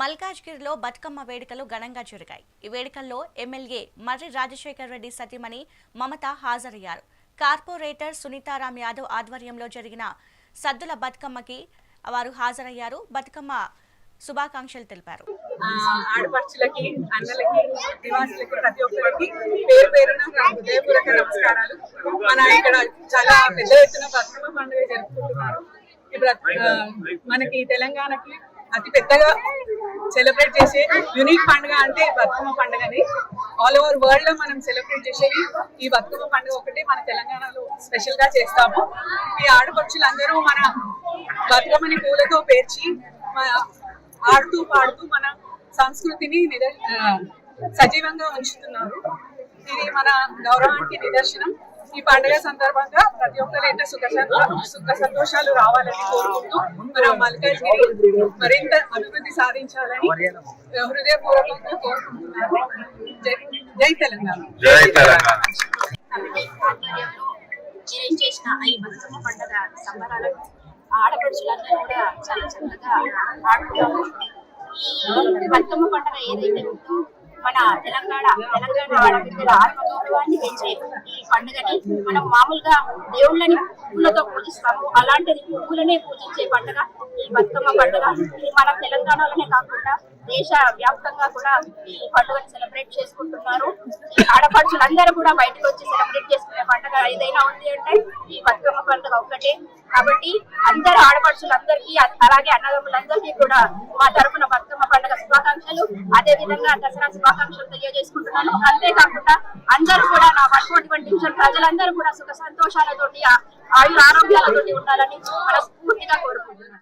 మల్కాజ్గిరిలో బతుకమ్మ వేడుకలు ఘనంగా జరిగాయి. ఈ వేడుకల్లో ఎమ్మెల్యే మర్రి రాజశేఖర్ రెడ్డి సతీమణి మమత హాజరయ్యారు. కార్పొరేటర్ సునీతారాం యాదవ్ ఆధ్వర్యంలో జరిగిన సద్దుల బతుకమ్మకి వారు హాజరయ్యారు. బతుకమ్మ శుభాకాంక్షలు తెలిపారు. ఆడపడుచులకి అన్నలకి నివాసులకి ప్రతి ఒక్కరికి పేరు పేరున నా హృదయపూర్వక నమస్కారాలు. మన ఇక్కడ చాలా పెద్ద ఎత్తున బతుకమ్మ పండుగ జరుపుకుంటున్నారు. మనకి తెలంగాణకి అతి పెద్దగా సెలబ్రేట్ చేసే యునిక్ పండుగ అంటే బతుకమ్మ పండుగని. ఆల్ ఓవర్ వరల్డ్లో మనం సెలబ్రేట్ చేసేది ఈ బతుకమ్మ పండుగ ఒకటి మన తెలంగాణలో స్పెషల్గా చేస్తాము. ఈ ఆడపడుచులందరూ మన బతుకమ్మని పూలతో పేర్చి మన ఆడుతూ పాడుతూ మన సంస్కృతిని నిద- సజీవంగా ఉంచుతున్నారు. ఇది మన గౌరవానికి నిదర్శనం. ఈ పండుగ సందర్భంగా ప్రతి ఒక్కరి ఇంట సుఖ సుఖ సంతోషాలు రావాలని కోరుకుంటూ మన మల్కాజ్గిరి మరింత అభివృద్ధి సాధించాలని హృదయపూర్వకంగా కోరుకుంటున్నాను. జై జై తెలంగాణ. జై చేసిన ఈ బతుకమ్మ పండుగ సంబరాలను ఆడపడుచులందరూ కూడా చాలా చక్కగా ఆడుకున్నాము ఈ బతుకమ్మ పండుగ ఏదైతే ఉందో మన తెలంగాణ తెలంగాణ ఆడబిడ్డల ఆత్మగౌరవాన్ని పెంచే ఈ పండుగని మనం మామూలుగా దేవుళ్ళని పువ్వులతో పూజిస్తాము. అలాంటిది పువ్వులనే పూజించే పండుగ ఈ బతుకమ్మ పండుగ. ఇది మన తెలంగాణలోనే కాకుండా దేశ వ్యాప్తంగా కూడా ఈ పండుగని సెలబ్రేట్ చేసుకుంటున్నారు. ఈ ఆడపడుచులందరూ కూడా బయటకు వచ్చి సెలబ్రేట్ చేసుకునే పండుగ ఏదైనా ఉంది అంటే ఈ బతుకమ్మ పండుగ ఒక్కటే. కాబట్టి అందరు ఆడపడుచులందరికీ అలాగే అన్నదమ్ములందరికీ కూడా మా తరపున బతుకమ్మ పండుగ శుభాకాంక్షలు అదే విధంగా దసరా శుభాకాంక్షలు తెలియజేసుకుంటున్నాను. అంతేకాకుండా అందరూ కూడా నా వన్ డివిజన్ ప్రజలందరూ కూడా సుఖ సంతోషాలతోటి ఆయుర ఆరోగ్యాలతోటి ఉండాలని మనస్ఫూర్తిగా కోరుకుంటున్నాను.